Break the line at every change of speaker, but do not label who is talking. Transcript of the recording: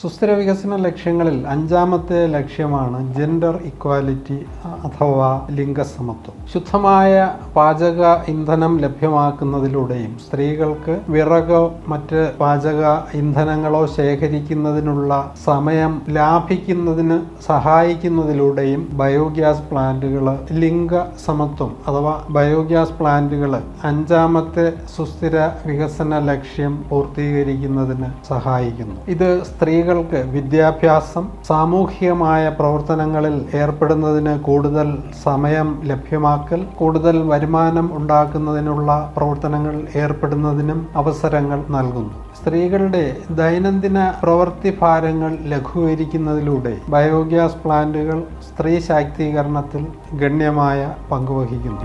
സുസ്ഥിര വികസന ലക്ഷ്യങ്ങളിൽ അഞ്ചാമത്തെ ലക്ഷ്യമാണ് ജെൻഡർ ഇക്വാലിറ്റി അഥവാ ലിംഗസമത്വം. ശുദ്ധമായ പാചക ഇന്ധനം ലഭ്യമാക്കുന്നതിലൂടെയും സ്ത്രീകൾക്ക് വിറകോ മറ്റ് പാചക ഇന്ധനങ്ങളോ ശേഖരിക്കുന്നതിനുള്ള സമയം ലാഭിക്കുന്നതിന് സഹായിക്കുന്നതിലൂടെയും ബയോഗ്യാസ് പ്ലാന്റുകൾ ലിംഗ സമത്വം അഥവാ ബയോഗ്യാസ് പ്ലാന്റുകൾ അഞ്ചാമത്തെ സുസ്ഥിര വികസന ലക്ഷ്യം പൂർത്തീകരിക്കുന്നതിന് സഹായിക്കുന്നു. ഇത് സ്ത്രീകൾക്ക് വിദ്യാഭ്യാസം സാമൂഹികമായ പ്രവർത്തനങ്ങളിൽ ഏർപ്പെടുന്നതിന് കൂടുതൽ സമയം ലഭ്യമാക്കൽ കൂടുതൽ വരുമാനം ഉണ്ടാക്കുന്നതിനുള്ള പ്രവർത്തനങ്ങൾ ഏർപ്പെടുന്നതിനും അവസരങ്ങൾ നൽകുന്നു. സ്ത്രീകളുടെ ദൈനംദിന പ്രവൃത്തി ഭാരങ്ങൾ ലഘൂകരിക്കുന്നതിലൂടെ ബയോഗ്യാസ് പ്ലാന്റുകൾ സ്ത്രീ ശാക്തീകരണത്തിൽ ഗണ്യമായ പങ്കുവഹിക്കുന്നു